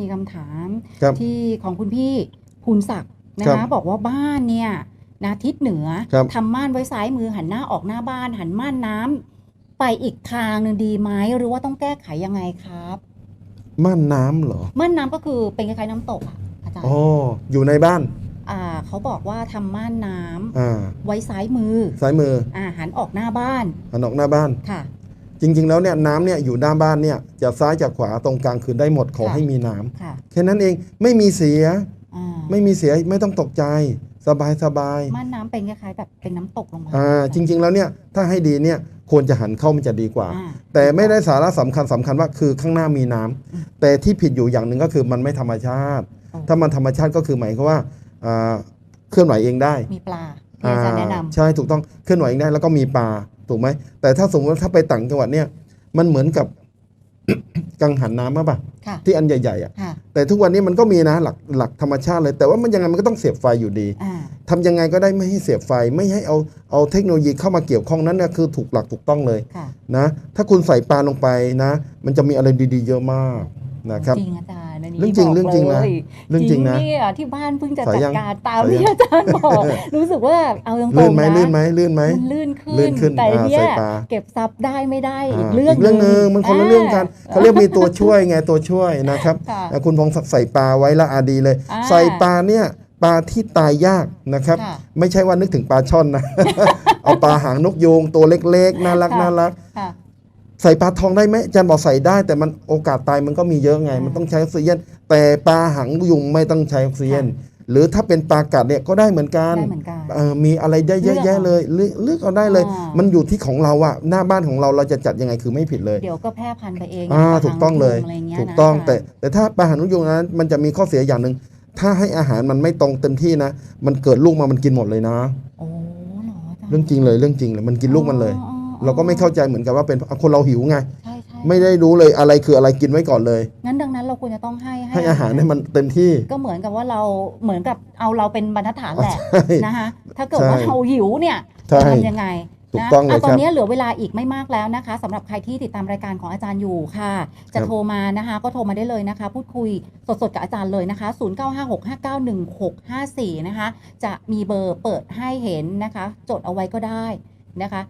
มีคำถามครับที่ของคุณพี่ภูนศักดิ์นะครัคะบบอกว่าบ้านเนี่ยนะทิศเหนือครับ ทำม่านไว้ซ้ายมือหันหน้าออกหน้าบ้าน หันม่านน้ำไปอีกทางหนึ่งดีไหมหรือว่าต้องแก้ไขยังไงครับม่านน้ำเหรอม่านน้ำก็คือเป็นคล้ายๆน้ำตกอะอาจารย์อ๋ออยู่ในบ้านอ่าเขาบอกว่าทำม่านน้ำอ่าไว้ซ้ายมือ ซ้ายมืออ่าหันออกหน้าบ้าน หันออกหน้าบ้าน ค่ะ จริง ๆ แล้วเนี่ยน้ำเนี่ยอยู่หน้าบ้านเนี่ยจะซ้ายจากขวาตรงกลางคือได้หมดขอค่ะ ให้มีน้ำค่ะแค่นั้นเองไม่มีเสีย อ่าไม่มีเสียไม่ต้องตกใจ สบายสบายม่านน้ำเป็นคล้ายๆแบบเป็นน้ำตกลงมาอ่าจริง ๆ แล้วเนี่ยถ้าให้ดีเนี่ยควรจะหันเข้ามันจะดีกว่า อ่า แต่ไม่ได้สาระสำคัญสำคัญว่าคือข้างหน้ามีน้ำอืม แต่ที่ผิดอยู่อย่างหนึ่งก็คือมันไม่ธรรมชาติ โอ้ถ้ามันธรรมชาติก็คือหมายความว่าอ่าเคลื่อนไหวเองได้ มีปลาที่ อาจารย์แนะนำใช่ถูกต้องเคลื่อนไหวเองได้แล้วก็มีปลาถูกไหมแต่ถ้าสมมติว่าถ้าไปต่างจังหวัดเนี่ยมันเหมือนกับกังหันน้ำมาป่ะค่ะที่อันใหญ่ๆอะค่ะแต่ทุกวันนี้มันก็มีนะหลักหลักธรรมชาติเลย แต่ว่ามันยังไงมันก็ต้องเสียบไฟอยู่ดีอ่าทำยังไงก็ได้ไม่ให้เสียบไฟไม่ให้เอาเอาเทคโนโลยีเข้ามาเกี่ยวข้องนั้นเนี่ยคือถูกหลักถูกต้องเลยค่ะนะถ้าคุณใส่ปลาลงไปนะ มันจะมีอะไรดี ๆ เยอะมาก นะครับจริงอาจารย์อันนี้เรื่องจริงบกเรื่องจริงนะลยเรื่องจริงนะเนี่ยที่บ้านเพิ่งจะสายจัดยังการตามสายยังที่อาจารย์บอกรู้สึกว่าเอาตรงๆลื่นไหมนะลื่นไหมลื่นไหมมันลื่นขึ้ลื่นขึ้นแต่อ่าเนี่ยใส่ปลาเก็บซับได้ไม่ได้อีกอ่าเรื่องอีกเรื่องหนึ่งมันคนละเรื่องกันเขาเรียกมีตัวช่วยไงตัวช่วยนะครับค่ะอะคุณพงศักดิ์ใส่ปลาไว้ละอาดีเลยอ่าใส่ปลาเนี่ยปลาที่ตายยากนะครับค่ะไม่ใช่ว่านึกถึงปลาช่อนนะ เอาปลาหางนกยูงตัวเล็กๆ น่ารักค่ะน่ารักค่ะ ใส่ปลาทองได้ไหมอาจารย์บอกใส่ได้ แต่มันโอกาสตายมันก็มีเยอะไงอ่ามัมันต้องใช้ออกซิเจนแต่ปลาหางยุงไม่ต้องใช้ออกซิเจนค่ะหรือถ้าเป็นปลากัดเนี่ยก็ได้เหมือนกันได้เหมือนกัน เอ่อมีอะไรได้เยอะเลือกแยะเอาเลยเลือกเลือกเอาได้เลย อ่ามั มันอยู่ที่ของเราอะหน้าบ้านของเราเราจะจัดยังไงคือไม่ผิดเลย เดี๋ยวก็แพร่พันธุ์ไปเองอ่าปลาถูกต้องเลย หางนกงะไรเงี้ยถูกต้องนะแต่แต่ถ้าปลาหางนกยุงนั้นมันจะมีข้อเสียอย่างหนึ่งถ้าให้อาหารมันไม่ตรงเต็มที่นะ มันเกิดลูกมามันกินหมดเลยนะ โอ้เหรออาจารย์เรื่องจริงเลยเรื่องจริงเลยมันกินลูกมันเลย อ๋ออ๋อ เราก็ไม่เข้าใจเหมือนกันว่าเป็นคนเราหิวไง ใช่ใช่ไม่ได้รู้เลยอะไรคืออะไรกินไว้ก่อนเลย งั้นดังนั้นเราควรจะต้องให้ให้อาหารให้มันเต็มที่ ก็เหมือนกับว่าเราเหมือนกับเอาเราเป็นบรรทัดฐานแหละใช่นะคะถ้าเกิดว่าใช่เราหิวเนี่ยใช่จะทำยังไงถูกนะต้องเลยะตอนครับนี้เหลือเวลาอีกไม่มากแล้วนะคะสำหรับใครที่ติดตามรายการของอาจารย์อยู่ค่ะ จะครับโทรมานะคะ ก็โทรมาได้เลยนะคะ พูดคุยสดๆกับอาจารย์เลยนะคะ 0956591654 นะคะ จะมีเบอร์เปิดให้เห็นนะคะ จดเอาไว้ก็ได้นะคะ